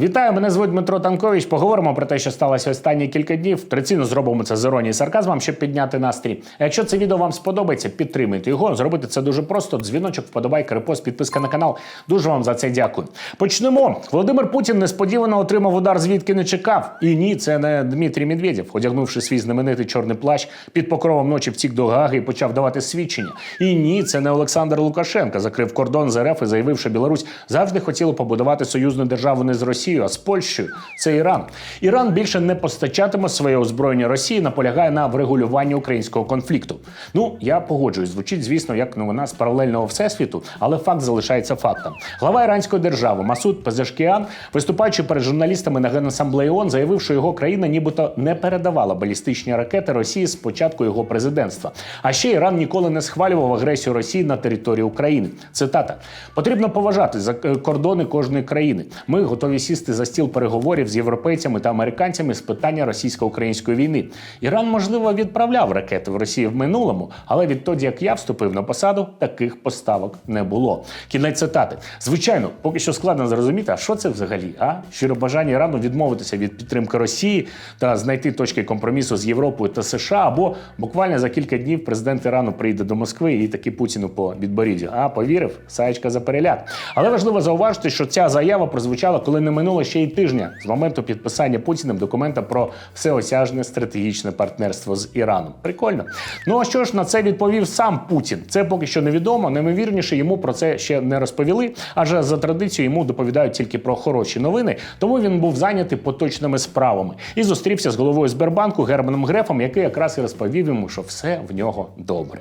Вітаю, мене звуть Дмитро Танкович. Поговоримо про те, що сталося останні кілька днів. Традиційно зробимо це з іронією і сарказмом, щоб підняти настрій. Якщо це відео вам сподобається, підтримуйте його. Зробити це дуже просто. Дзвіночок, вподобайка, репост, підписка на канал. Дуже вам за це дякую. Почнемо. Володимир Путін несподівано отримав удар, звідки не чекав. І ні, це не Дмитрій Медведєв, одягнувши свій знаменитий чорний плащ під покровом ночі втік до Гаги і почав давати свідчення. І ні, це не Олександр Лукашенко закрив кордон з РФ і заявив, що Білорусь завжди хотіла побудувати союзну державу не з Росією, а з Польщею. Це Іран. Іран більше не постачатиме своє озброєння Росії, наполягає на врегулюванні українського конфлікту. Ну я погоджуюсь, звучить, звісно, як новина з паралельного всесвіту, але факт залишається фактом. Глава іранської держави Масуд Пезешкіан, виступаючи перед журналістами на Генасамблеї ООН, заявив, що його країна нібито не передавала балістичні ракети Росії з початку його президентства. А ще Іран ніколи не схвалював агресію Росії на території України. Цитата: потрібно поважати за е, кордони кожної країни. Ми готові сісти за стіл переговорів з європейцями та американцями з питання російсько-української війни. Іран, можливо, відправляв ракети в Росію в минулому, але відтоді, як я вступив на посаду, таких поставок не було. Кінець цитати. Звичайно, поки що складно зрозуміти, а що це взагалі? А щире бажання Ірану відмовитися від підтримки Росії та знайти точки компромісу з Європою та США, або буквально за кілька днів президент Ірану прийде до Москви і таки Путіну по відборіддю. А повірив, саєчка за переляк. Але важливо зауважити, що ця заява прозвучала, коли не минуло ще й тижня з моменту підписання Путіним документа про всеосяжне стратегічне партнерство з Іраном. Прикольно. Ну а що ж на це відповів сам Путін? Це поки що невідомо. Наймовірніше йому про це ще не розповіли. Адже за традицією йому доповідають тільки про хороші новини. Тому він був зайнятий поточними справами і зустрівся з головою Сбербанку Германом Грефом, який якраз і розповів йому, що все в нього добре.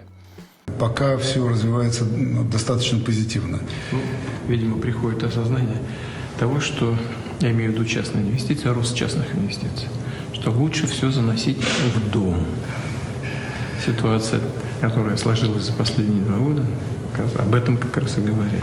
Пока все развивается ну, достаточно позитивно. Ну, видимо, приходит осознание того, что, я имею в виду частные инвестиции, рост частных инвестиций, что лучше все заносить в дом. Ситуация, которая сложилась за последние два года, как раз об этом как раз и говорит.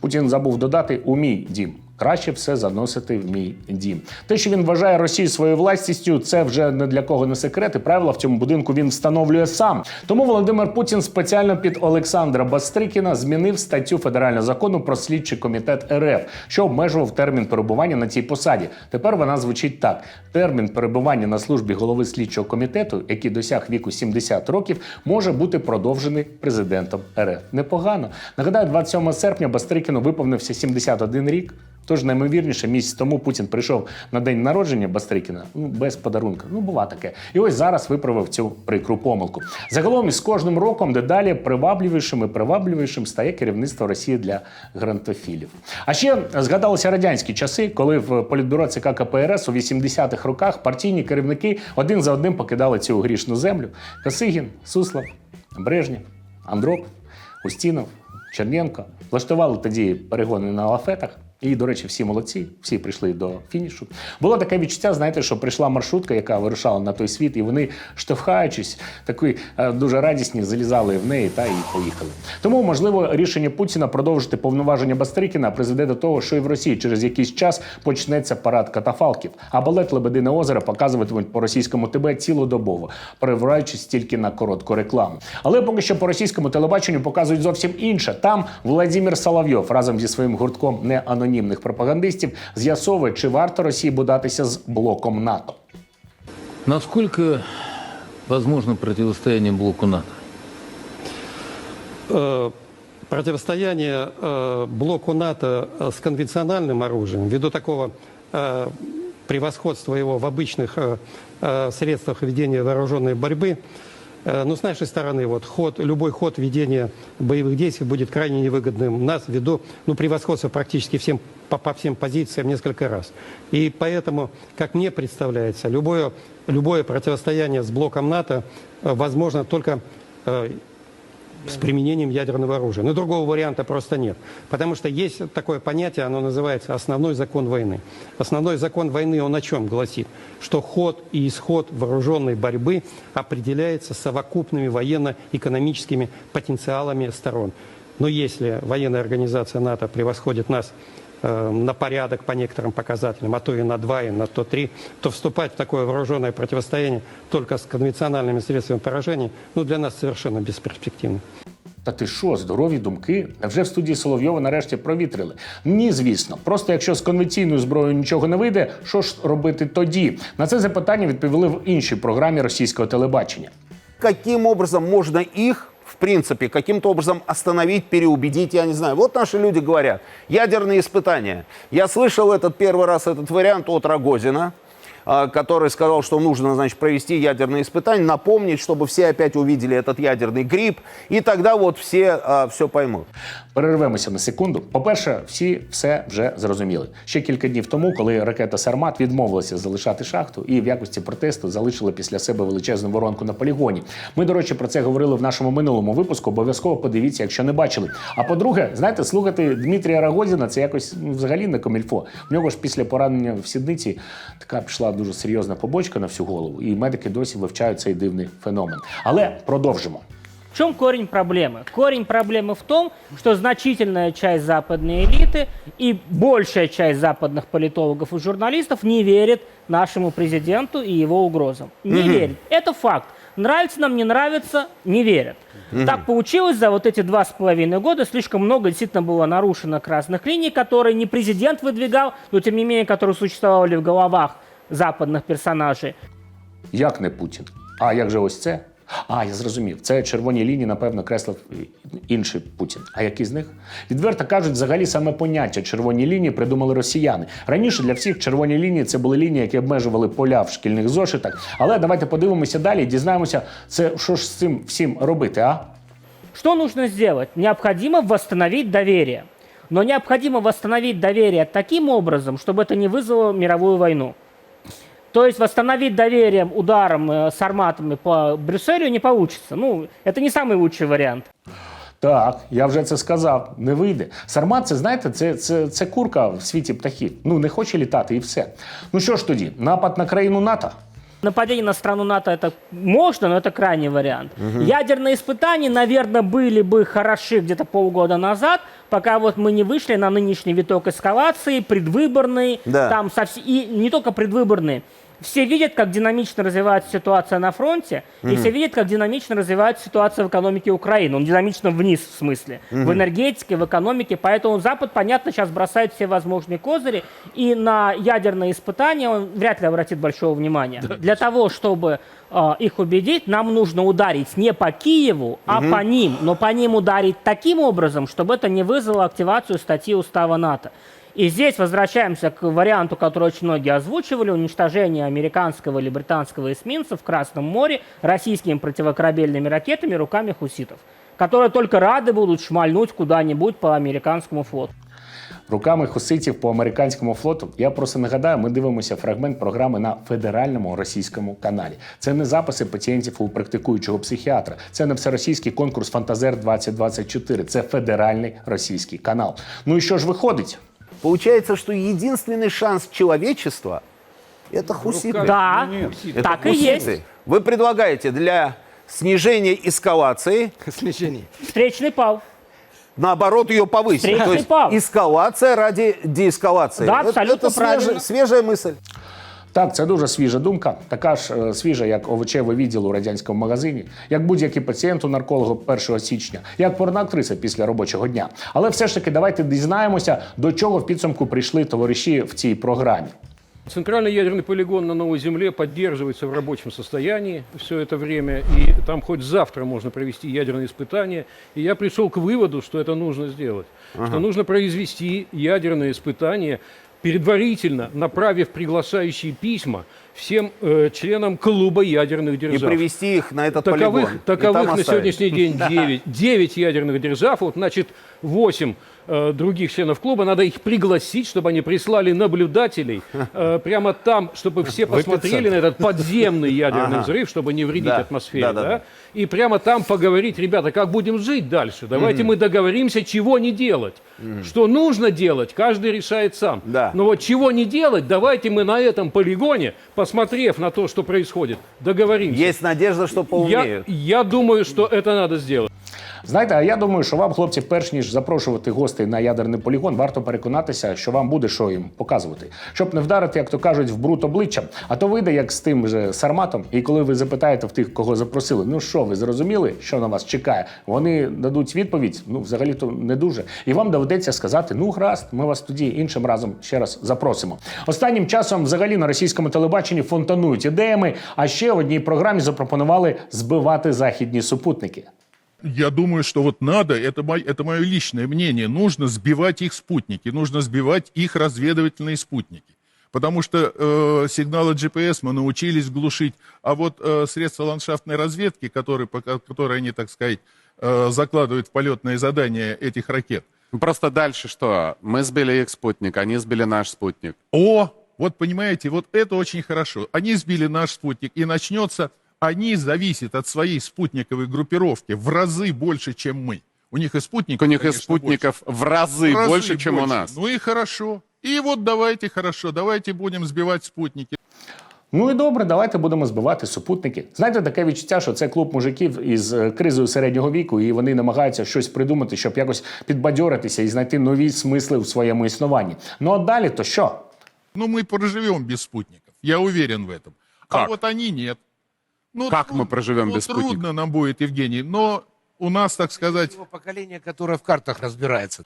Путін забув додати у мій дім. Краще все заносити в мій дім. Те, що він вважає Росію своєю власністю, це вже не для кого не секрет. І правила в цьому будинку він встановлює сам. Тому Володимир Путін спеціально під Олександра Бастрикіна змінив статтю федерального закону про слідчий комітет РФ, що обмежував термін перебування на цій посаді. Тепер вона звучить так: термін перебування на службі голови слідчого комітету, який досяг віку 70 років, може бути продовжений президентом РФ. Непогано. Нагадаю, 27 серпня Бастрикіну виповнився 71 рік. Тож наймовірніше, місяць тому Путін прийшов на день народження Бастрикіна ну, без подарунка. Ну, бува таке. І ось зараз виправив цю прикру помилку. Загалом із кожним роком дедалі привабливішим і привабливішим стає керівництво Росії для грантофілів. А ще згадалися радянські часи, коли в політбюро ЦК КПРС у 80-х роках партійні керівники один за одним покидали цю грішну землю. Косигін, Суслов, Брежнєв, Андропов, Устінов, Черненко влаштували тоді перегони на лафетах. І, до речі, всі молодці, всі прийшли до фінішу. Було таке відчуття, знаєте, що прийшла маршрутка, яка вирушала на той світ, і вони, штовхаючись, такі е, дуже радісні, залізали в неї та і поїхали. Тому, можливо, рішення Путіна продовжити повноваження Бастрикіна призведе до того, що і в Росії через якийсь час почнеться парад катафалків, а балет Лебедине озеро показуватимуть по російському ТБ цілодобово, перевираючись тільки на коротку рекламу. Але поки що по російському телебаченню показують зовсім інше. Там Владимир Соловйов разом зі своїм гуртком неанонімних пропагандистів з'ясовує, чи варто Росії бодатися з блоком НАТО. Насколько возможно противостояние блоку НАТО? Э, противостояние э, блоку НАТО э, с конвенциональным оружием, ввиду такого э, превосходства его в обычных э, э, средствах ведения вооруженной борьбы, э, ну, с нашей стороны, вот, ход, любой ход ведения боевых действий будет крайне невыгодным нас ввиду ну, превосходства практически всем, по, по всем позициям несколько раз. И поэтому, как мне представляется, любое, любое противостояние с блоком НАТО э, возможно только э, с применением ядерного оружия. Но другого варианта просто нет. Потому что есть такое понятие, оно называется основной закон войны. Основной закон войны, он о чем гласит? Что ход и исход вооруженной борьбы определяется совокупными военно-экономическими потенциалами сторон. Но если военная организация НАТО превосходит нас на порядок по некоторым показателям, а то и на два, и на то три, то вступать в такое вооруженное противостояние только с конвенциональными средствами поражения, ну, для нас совершенно бесперспективно. Та ти що, здорові думки? Невже в студії Соловйова нарешті провітрили? Ні, звісно. Просто якщо з конвенційною зброєю нічого не вийде, що ж робити тоді? На це запитання відповіли в іншій програмі російського телебачення. каким образом можно их, в принципе, каким-то образом остановить, переубедить, я не знаю. Вот наши люди говорят, ядерные испытания. Я слышал этот первый раз этот вариант от Рогозина, а, который сказал, что нужно, значит, провести ядерные испытания, напомнить, чтобы все опять увидели этот ядерный гриб, и тогда вот все все поймут. Перервемося на секунду. По-перше, всі все вже зрозуміли. Ще кілька днів тому, коли ракета Сармат відмовилася залишати шахту і в якості протесту залишили після себе величезну воронку на полігоні. Ми, до речі, про це говорили в нашому минулому випуску. Обов'язково подивіться, якщо не бачили. А по-друге, знаєте, слухати Дмитрія Рагозіна це якось ну, взагалі не комільфо. В нього ж після поранення в сідниці така пішла дуже серйозна побочка на всю голову, і медики досі вивчають цей дивний феномен. Але продовжимо. В чем корень проблемы? Корень проблемы в том, что значительная часть западной элиты и большая часть западных политологов и журналистов не верит нашему президенту и его угрозам. Не верит. Это факт. Нравится нам, не нравится, не верят. Так получилось за вот эти два с половиной года. Слишком много действительно было нарушено красных линий, которые не президент выдвигал, но тем не менее, которые существовали в головах западных персонажей. Як не Путін? А як же ось це? А, я зрозумів. Це червоні лінії, напевно, креслив інший Путін. А які з них? Відверто кажуть, взагалі саме поняття червоні лінії придумали росіяни. Раніше для всіх червоні лінії це були лінії, які обмежували поля в шкільних зошитах. Але давайте подивимося далі і дізнаємося, це що ж з цим всім робити, а? Что нужно сделать? Необходимо восстановить доверие. Но необходимо восстановить доверие таким образом, чтобы это не вызвало мировую войну. То есть восстановить доверием ударом э, с арматами по Брюсселю не получится. Ну, это не самый лучший вариант. Так, я вже це сказав. Не вийде. Сармат, це знаєте, це, це, це курка в світі птахів. Ну не хоче літати і все. Ну що ж тоді, напад на країну НАТО? Нападение на страну НАТО это можно, но это крайний вариант. Ядерные испытания, наверное, были бы хороши где-то полгода назад, пока вот мы не вышли на нынешний виток эскалации, предвыборный, Да. там совс- и не только предвыборный. все видят, как динамично развивается ситуация на фронте, и все видят, как динамично развивается ситуация в экономике Украины. Он динамично вниз, в смысле, в энергетике, в экономике. Поэтому Запад, понятно, сейчас бросает все возможные козыри, и на ядерные испытания он вряд ли обратит большого внимания. Для того, чтобы э, их убедить, нам нужно ударить не по Киеву, а по ним. Но по ним ударить таким образом, чтобы это не вызвало активацию статьи Устава НАТО. И здесь возвращаемся к варианту, который очень многие озвучивали, уничтожение американского или британского эсминца в Красном море российскими противокорабельными ракетами руками хуситов, которые только рады будут шмальнуть куда-нибудь по американскому флоту. Руками хуситів по американському флоту. Я просто нагадаю, ми дивимося фрагмент програми на федеральному російському каналі. Це не записи пацієнтів у практикуючого психіатра. Це не всеросійський конкурс Фантазер 2024. Це федеральний російський канал. Ну і що ж виходить? Получается, что единственный шанс человечества – это хуситы. Да, Это так и хуситы. есть. Вы предлагаете для снижения эскалации, Встречный пал. наоборот, ее повысить. Встречный То есть пал. эскалация ради деэскалации. Да, Это- абсолютно это свежая, правильно. свежая мысль. Так, це дуже свіжа думка, така ж е, свіжа, як овочевий відділ у радянському магазині, як будь-який пацієнт у нарколога 1 січня, як порноактриса після робочого дня. Але все ж таки, давайте дізнаємося, до чого в підсумку прийшли товариші в цій програмі. Центральный ядерный полигон на Новой Земле поддерживается в рабочем состоянии все это время, и там хоть завтра можно провести ядерные испытания. И я пришел к выводу, что это нужно сделать. Что нужно произвести ядерные испытания, предварительно направив приглашающие письма всем э, членам клуба ядерных И держав. привести их на этот Таковых, полигон. и таковых там на оставить. сегодняшний день 9. 9 ядерных держав, вот, значит, 8 э, других членов клуба, надо их пригласить, чтобы они прислали наблюдателей э, прямо там, чтобы все посмотрели на этот подземный ядерный Ага. взрыв, чтобы не вредить Да, атмосфере. да, да, да? да. И прямо там поговорить, ребята, как будем жить дальше. Давайте мы договоримся, чего не делать. Что нужно делать, каждый решает сам. Да. Но вот чего не делать, давайте мы на этом полигоне, посмотрев на то, что происходит, договоримся. Есть надежда, что Я, поумнеют. я думаю, что это надо сделать. Знаєте, а я думаю, що вам, хлопці, перш ніж запрошувати гостей на ядерний полігон, варто переконатися, що вам буде що їм показувати, щоб не вдарити, як то кажуть, в брут обличчям. А то вийде як з тим же сарматом. І коли ви запитаєте в тих, кого запросили, ну що ви зрозуміли, що на вас чекає? Вони дадуть відповідь, ну взагалі то не дуже. І вам доведеться сказати: ну гаразд, ми вас тоді іншим разом ще раз запросимо. Останнім часом, взагалі, на російському телебаченні фонтанують ідеями. А ще в одній програмі запропонували збивати західні супутники. Я думаю, что вот надо, это, мой, это мое личное мнение, нужно сбивать их спутники, нужно сбивать их разведывательные спутники. Потому что э, сигналы GPS мы научились глушить, а вот э, средства ландшафтной разведки, которые, которые они, так сказать, э, закладывают в полетные задания этих ракет, Ну, Просто дальше что? Мы сбили их спутник, они сбили наш спутник. О, вот понимаете, вот это очень хорошо. Они сбили наш спутник, и начнется, они зависят от своей спутниковой группировки в разы больше, чем мы. У них и спутников, У них и конечно, спутников в разы, больше. В разы больше, чем у нас. Ну и хорошо. И вот давайте хорошо, давайте будем сбивать спутники. Ну і добре, давайте будемо збивати супутники. Знаєте, таке відчуття, що це клуб мужиків із е, кризою середнього віку, і вони намагаються щось придумати, щоб якось підбадьоритися і знайти нові смисли в своєму існуванні. Ну а далі то що? Ну мы проживем без спутников, я уверен в этом. А Как? вот они нет. Ну, Как мы проживем ну, без спутника? Трудно нам будет, Евгений, но у нас, так сказать, поколение, которое в картах разбирается.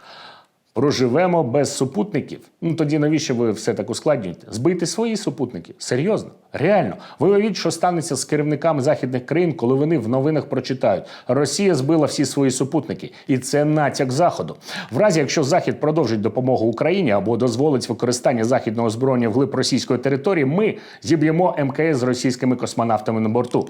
Проживемо без супутників. Ну тоді навіщо ви все так ускладнюєте? Збийте свої супутники. Серйозно, реально. Ви уявіть, що станеться з керівниками західних країн, коли вони в новинах прочитають: Росія збила всі свої супутники, і це натяк заходу. В разі, якщо Захід продовжить допомогу Україні або дозволить використання західного озброєння вглиб російської території, ми зіб'ємо МКС з російськими космонавтами на борту.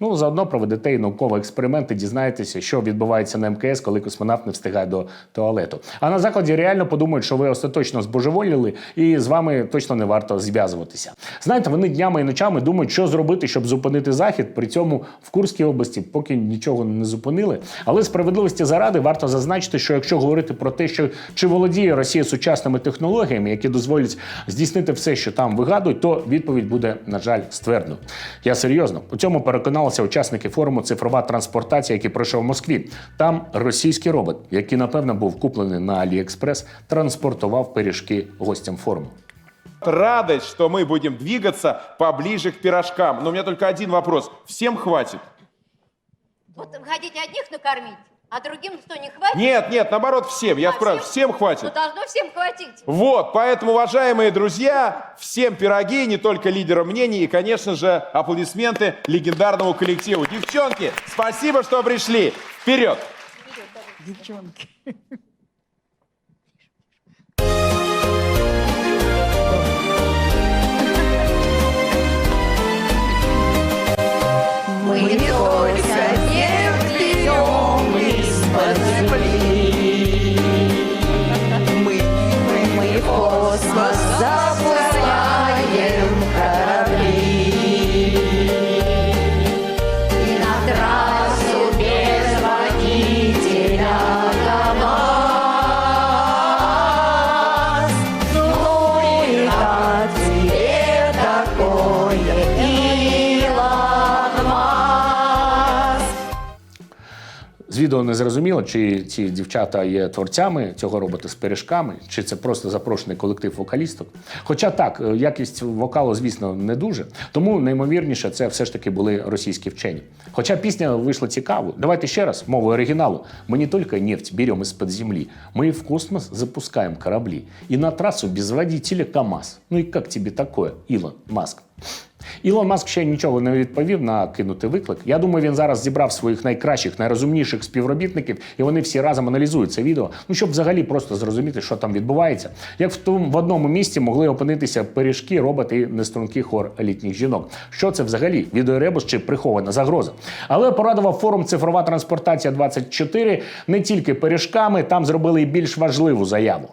Ну, заодно проведете і наукові експерименти, дізнаєтеся, що відбувається на МКС, коли космонавт не встигає до туалету. А на заході реально подумають, що ви остаточно збожеволіли, і з вами точно не варто зв'язуватися. Знаєте, вони днями і ночами думають, що зробити, щоб зупинити захід. При цьому в Курській області поки нічого не зупинили. Але справедливості заради варто зазначити, що якщо говорити про те, що чи володіє Росія сучасними технологіями, які дозволять здійснити все, що там вигадують, то відповідь буде, на жаль, ствердною. Я серйозно у цьому переконалися учасники форуму Цифрова транспортація, який пройшов в Москві. Там російський робот, який напевно був куплений на Аліекспрес, транспортував пиріжки гостям форуму. Радость, что мы будем двигаться поближе к пирожкам. Но у меня только один вопрос. Всем хватит? Вот хотите одних накормить, а другим что, не хватит? Нет, нет, наоборот, всем. Я А, спрашиваю, всем Ну, хватит? должно всем хватить. Вот, поэтому, уважаемые друзья, всем пироги, не только лидерам мнений, и, конечно же, аплодисменты легендарному коллективу. Девчонки, спасибо, что пришли. Вперед! Мы З відео не зрозуміло, чи ці дівчата є творцями цього робота з пиріжками, чи це просто запрошений колектив вокалісток. Хоча так, е, якість вокалу, звісно, не дуже. Тому неймовірніше, це все ж таки були російські вчені. Хоча пісня вийшла цікавою. Давайте ще раз мовою оригіналу. Мы не только нефть берем из-под земли, мы и в космос запускаем корабли. И на трассу без водителя КАМАЗ. Ну и как тебе такое, Ілон Маск? Ілон Маск ще нічого не відповів на кинутий виклик. Я думаю, він зараз зібрав своїх найкращих, найрозумніших співробітників, і вони всі разом аналізують це відео. Ну щоб взагалі просто зрозуміти, що там відбувається. Як в тому в одному місці могли опинитися пиріжки, роботи і нестрункий хор літніх жінок. Що це взагалі? Відеоребус чи прихована загроза? Але порадував форум Цифрова транспортація 24 не тільки пиріжками, там зробили і більш важливу заяву.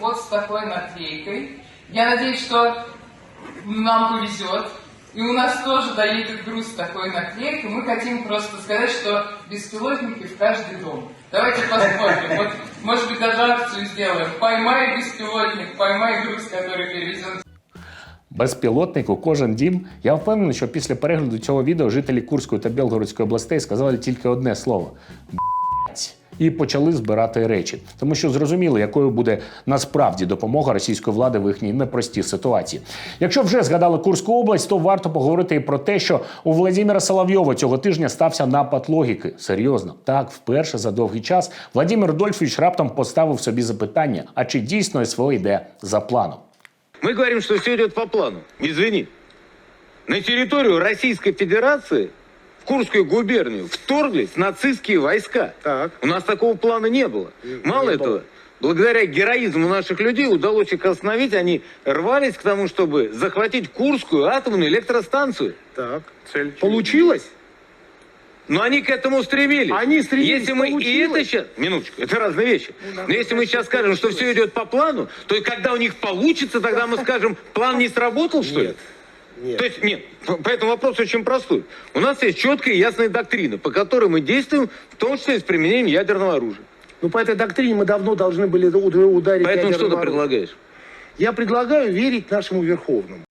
Вот с такой наклейкой. Я надеюсь, что нам повезет. И у нас тоже доедет груз с такой наклейкой. Мы хотим просто сказать, что беспилотники в каждый дом. Давайте посмотрим. Вот, может быть, даже акцию сделаем. Поймай беспилотник, поймай груз, который перевезен Безпілотник у кожен дім. Я впевнений, що після перегляду цього відео жителі Курської та Білгородської областей сказали тільки одне слово: «Б***». і почали збирати речі, тому що зрозуміли, якою буде насправді допомога російської влади в їхній непростій ситуації. Якщо вже згадали Курську область, то варто поговорити і про те, що у Владимира Соловйова цього тижня стався напад логіки. Серйозно, так вперше за довгий час Владимир Дольфович раптом поставив собі запитання: а чи дійсно СВО йде за планом? Мы говорим, что все идет по плану. Извини. На территорию Российской Федерации в Курскую губернию вторглись нацистские войска. Так. У нас такого плана не было. Мало этого, благодаря героизму наших людей удалось их остановить. Они рвались к тому, чтобы захватить Курскую атомную электростанцию. Так. Цель. Получилось? Но они к этому стремились. Они стремились, Если мы и это сейчас... Минуточку, это разные вещи. Но если мы сейчас скажем, что все идет по плану, то и когда у них получится, тогда мы скажем, план не сработал, что ли? То есть, нет, поэтому вопрос очень простой. У нас есть четкая и ясная доктрина, по которой мы действуем, в том числе и с применением ядерного оружия. Ну, по этой доктрине мы давно должны были уд- ударить Поэтому что ты ядерным оружием. предлагаешь? Я предлагаю верить нашему Верховному.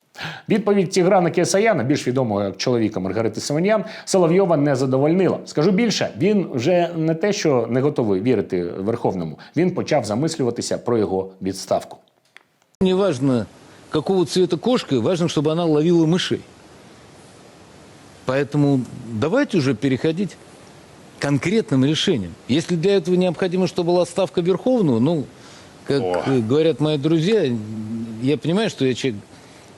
Відповідь Тіграна Кесаяна, більш відомого як чоловіка Маргарити Симонян, Соловйова не задовольнила. Скажу більше, він вже не те, що не готовий вірити Верховному. Він почав замислюватися про його відставку. Неважно, какого цвета кошка, важно, чтобы она ловила мышей. Поэтому давайте уже переходить к конкретным решениям. Если для этого необходимо, чтобы была ставка Верховного, ну, как э, говорят мои друзья, я понимаю, что я человек,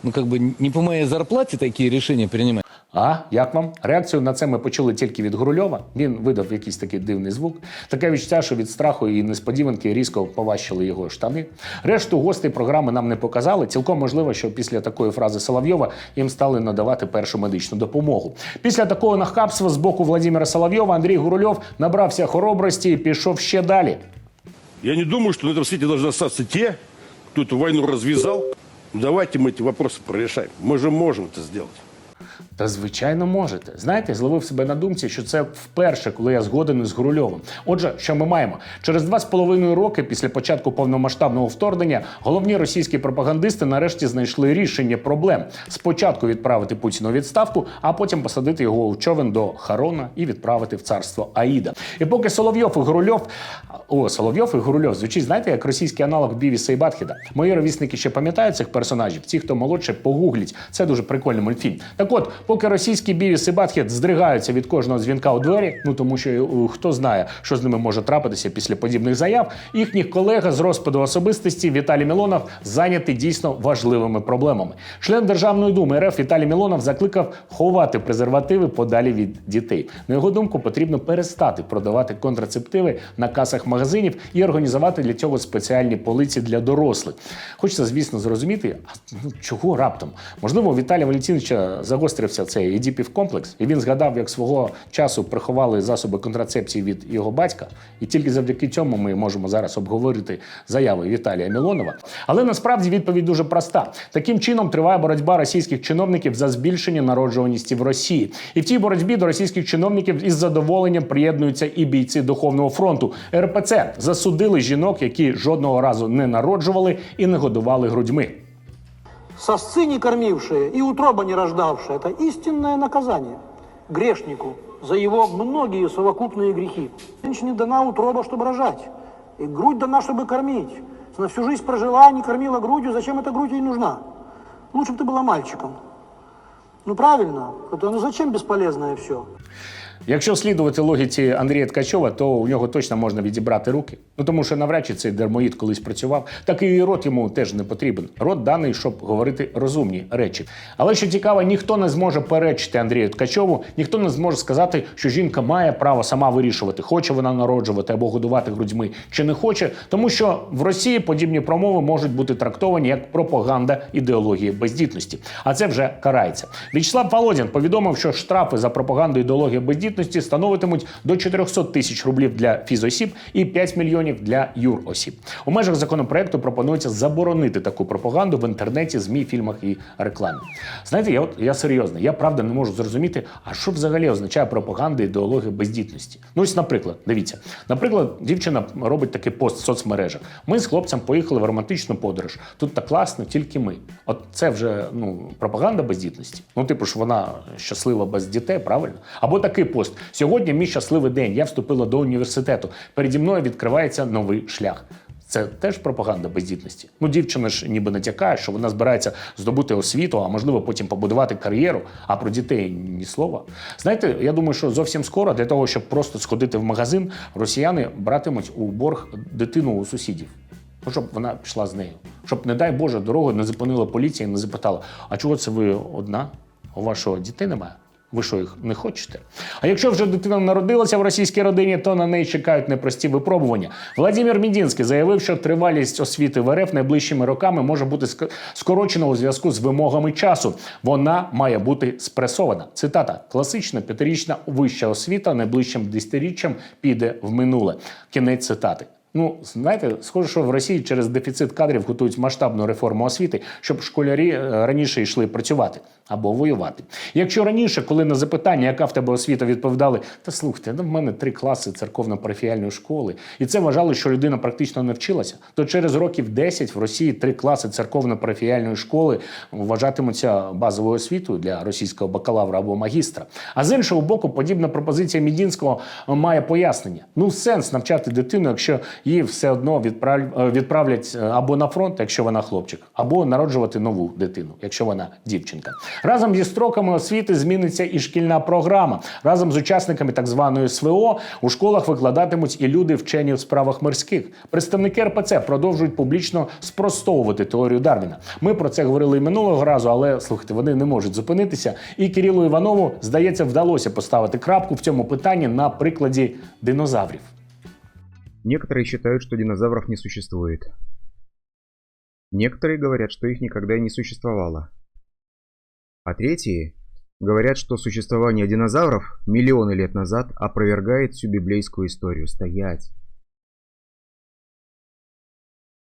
ну, как бы не по моей зарплате такие решения принимаю. А як вам? Реакцію на це ми почули тільки від Гурульова. Він видав якийсь такий дивний звук. Таке відчуття, що від страху і несподіванки різко поващили його штани. Решту гостей програми нам не показали. Цілком можливо, що після такої фрази Соловйова їм стали надавати першу медичну допомогу. Після такого нахабства з боку Владимира Соловйова Андрій Гурульов набрався хоробрості і пішов ще далі. Я не думаю, что на этом свете должны остаться те, кто эту войну развязал. Давайте мы эти вопросы прорешаем. Мы же можем это сделать. Та звичайно можете. Знаєте, зловив себе на думці, що це вперше, коли я згоден із Гурульовим. Отже, що ми маємо? Через два з половиною роки після початку повномасштабного вторгнення головні російські пропагандисти нарешті знайшли рішення проблем. Спочатку відправити Путіна у відставку, а потім посадити його у човен до Харона і відправити в царство Аїда. І поки Соловйов і Гурульов, о, Соловйов і Гурульов звучить, знаєте, як російський аналог Бівіса і Батхіда. Мої ровісники ще пам'ятають цих персонажів. Ті, хто молодше, погугліть. Це дуже прикольний мультфільм. Так от, поки російські Бівіс і Батхід здригаються від кожного дзвінка у двері, ну тому що е, хто знає, що з ними може трапитися після подібних заяв, їхній колега з розпаду особистості Віталій Мілонов зайнятий дійсно важливими проблемами. Член Державної думи РФ Віталій Мілонов закликав ховати презервативи подалі від дітей. На його думку, потрібно перестати продавати контрацептиви на касах магазинів і організувати для цього спеціальні полиці для дорослих. Хочеться, звісно, зрозуміти, а ну, чого раптом? Можливо, Віталія Валентиновича загострився цей едіпів комплекс, і він згадав, як свого часу приховали засоби контрацепції від його батька. І тільки завдяки цьому ми можемо зараз обговорити заяви Віталія Мілонова. Але насправді відповідь дуже проста. Таким чином триває боротьба російських чиновників за збільшення народжуваності в Росії. І в цій боротьбі до російських чиновників із задоволенням приєднуються і бійці Духовного фронту. РПЦ засудили жінок, які жодного разу не народжували і не годували грудьми. Сосцы не кормившие и утроба не рождавшие – это истинное наказание грешнику за его многие совокупные грехи. Женщине дана утроба, чтобы рожать, и грудь дана, чтобы кормить. Она всю жизнь прожила, не кормила грудью, зачем эта грудь ей нужна? Лучше бы ты была мальчиком. Ну правильно, ну зачем бесполезное все? Якщо слідувати логіці Андрія Ткачова, то у нього точно можна відібрати руки. Ну тому що навряд чи цей дермоїд колись працював. Такий рот йому теж не потрібен. Рот даний, щоб говорити розумні речі. Але що цікаво, ніхто не зможе перечити Андрію Ткачову, ніхто не зможе сказати, що жінка має право сама вирішувати, хоче вона народжувати або годувати грудьми чи не хоче, тому що в Росії подібні промови можуть бути трактовані як пропаганда ідеології бездітності. А це вже карається. В'ячеслав Володін повідомив, що штрафи за пропаганду ідеології бездітності становитимуть до 400 тисяч рублів для фізосіб і 5 мільйонів для юросіб. У межах законопроекту пропонується заборонити таку пропаганду в інтернеті, змі, фільмах і рекламі. Знаєте, я от я серйозно, я правда не можу зрозуміти, а що взагалі означає пропаганда ідеології бездітності. Ну ось, наприклад, дивіться, наприклад, дівчина робить такий пост в соцмережах. Ми з хлопцем поїхали в романтичну подорож. Тут так класно, тільки ми. От це вже ну пропаганда бездітності. Ну, типу ж, вона щаслива без дітей, правильно? Або такий пост. Пост. Сьогодні мій щасливий день. Я вступила до університету. Переді мною відкривається новий шлях. Це теж пропаганда бездітності. Ну, дівчина ж ніби натякає, що вона збирається здобути освіту, а можливо потім побудувати кар'єру. А про дітей ні слова. Знаєте, я думаю, що зовсім скоро для того, щоб просто сходити в магазин, росіяни братимуть у борг дитину у сусідів. Ну, щоб вона пішла з нею. Щоб, не дай Боже, дорогу не зупинила поліція і не запитала: а чого це ви одна? У вашого дітей немає? Ви що їх не хочете? А якщо вже дитина народилася в російській родині, то на неї чекають непрості випробування. Владимир Мідінський заявив, що тривалість освіти в РФ найближчими роками може бути ск- скорочена у зв'язку з вимогами часу. Вона має бути спресована. Цитата: класична п'ятирічна вища освіта найближчим десятиріччям піде в минуле. Кінець цитати. Ну, знаєте, схоже, що в Росії через дефіцит кадрів готують масштабну реформу освіти, щоб школярі е, раніше йшли працювати або воювати. Якщо раніше, коли на запитання, яка в тебе освіта, відповідали, та слухайте, ну в мене три класи церковно-парафіальної школи, і це вважали, що людина практично не вчилася, то через років 10 в Росії три класи церковно-парафіальної школи вважатимуться базовою освітою для російського бакалавра або магістра. А з іншого боку, подібна пропозиція Мідінського має пояснення. Ну, сенс навчати дитину, якщо її все одно е, відправлять е, або на фронт, якщо вона хлопчик, або народжувати нову дитину, якщо вона дівчинка. Разом зі строками освіти зміниться і шкільна програма. Разом з учасниками так званої СВО у школах викладатимуть і люди вчені в справах морських. Представники РПЦ продовжують публічно спростовувати теорію Дарвіна. Ми про це говорили і минулого разу, але слухайте, вони не можуть зупинитися. І Кирилу Іванову здається, вдалося поставити крапку в цьому питанні на прикладі динозаврів. Некоторые считают, что динозавров не существует. Некоторые говорят, что их никогда и не существовало. А третьи говорят, что существование динозавров миллионы лет назад опровергает всю библейскую историю. Стоять.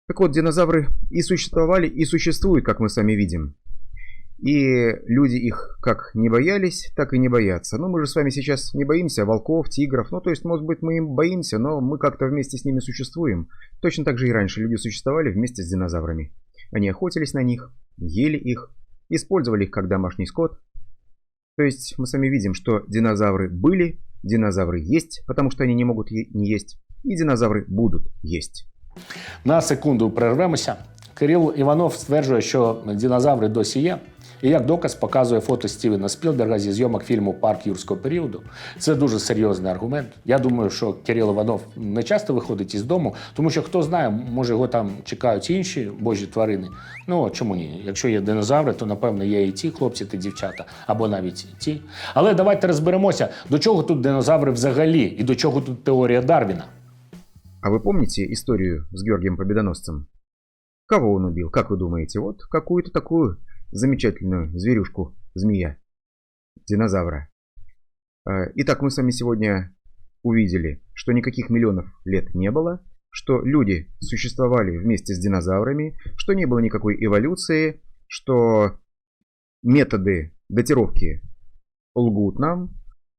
Так вот, динозавры и существовали, и существуют, как мы сами видим. И люди их как не боялись, так и не боятся. Но мы же с вами сейчас не боимся волков, тигров. Ну, то есть, может быть, мы им боимся, но мы как-то вместе с ними существуем. Точно так же и раньше люди существовали вместе с динозаврами. Они охотились на них, ели их, использовали их как домашний скот. То есть мы сами видим, что динозавры были, динозавры есть, потому что они не могут е- не есть, и динозавры будут есть. На секунду перервемося. Кирил Іванов стверджує, що динозаври досі є. І як доказ показує фото Стівена Спілберга зі зйомок фільму Парк юрського періоду. Це дуже серйозний аргумент. Я думаю, що Кирил Іванов не часто виходить із дому, тому що хто знає, може його там чекають інші божі тварини. Ну чому ні? Якщо є динозаври, то напевно є і ті хлопці та дівчата, або навіть ті. Але давайте розберемося, до чого тут динозаври взагалі, і до чого тут теорія Дарвіна. А вы помните историю с Георгием Победоносцем? Кого он убил, как вы думаете? Вот какую-то такую замечательную зверюшку, змея, динозавра. Э, Итак, мы с вами сегодня увидели, что никаких миллионов лет не было, что люди существовали вместе с динозаврами, что не было никакой эволюции, что методы датировки лгут нам.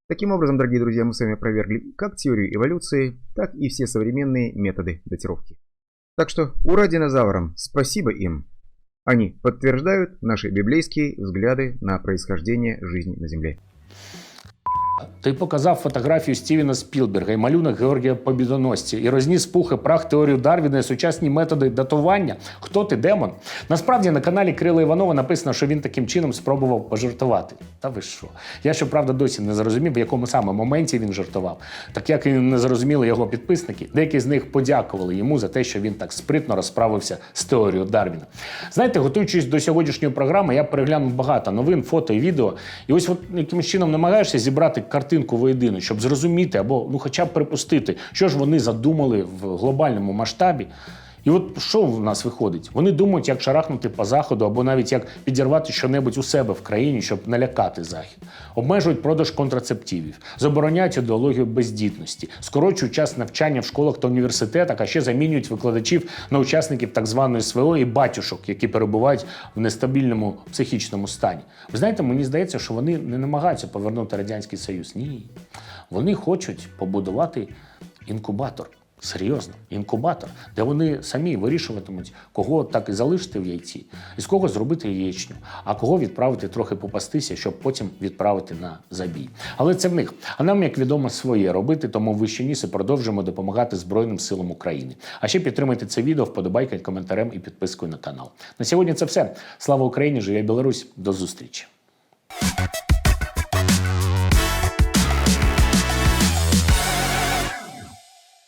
Таким образом, дорогие друзья, мы с вами опровергли как теорию эволюции, так и все современные методы датировки. Так что ура динозаврам, спасибо им. Они подтверждают наши библейские взгляды на происхождение жизни на Земле. Ти показав фотографію Стівена Спілберга і малюнок Георгія Побідоносця і розніс пух і прах теорію Дарвіна і сучасні методи датування. Хто ти демон? Насправді на каналі Крила Іванова написано, що він таким чином спробував пожартувати. Та ви що? Я щоправда досі не зрозумів, в якому саме моменті він жартував. Так як і не зрозуміли його підписники, деякі з них подякували йому за те, що він так спритно розправився з теорією Дарвіна. Знаєте, готуючись до сьогоднішньої програми, я переглянув багато новин, фото і відео. І ось от якимось чином намагаєшся зібрати картинку воєдину, щоб зрозуміти або ну, хоча б припустити, що ж вони задумали в глобальному масштабі. І от що в нас виходить? Вони думають, як шарахнути по заходу, або навіть як підірвати щонебудь у себе в країні, щоб налякати захід. Обмежують продаж контрацептивів, забороняють ідеологію бездітності, скорочують час навчання в школах та університетах, а ще замінюють викладачів на учасників так званої СВО і батюшок, які перебувають в нестабільному психічному стані. Ви знаєте, мені здається, що вони не намагаються повернути радянський союз. Ні, вони хочуть побудувати інкубатор. Серйозно, інкубатор, де вони самі вирішуватимуть, кого так і залишити в яйці, і з кого зробити яєчню, а кого відправити трохи попастися, щоб потім відправити на забій. Але це в них. А нам, як відомо, своє робити, тому вищі ніси продовжуємо допомагати Збройним силам України. А ще підтримайте це відео вподобайкою, коментарем і підпискою на канал. На сьогодні це все. Слава Україні! Живе Білорусь! До зустрічі!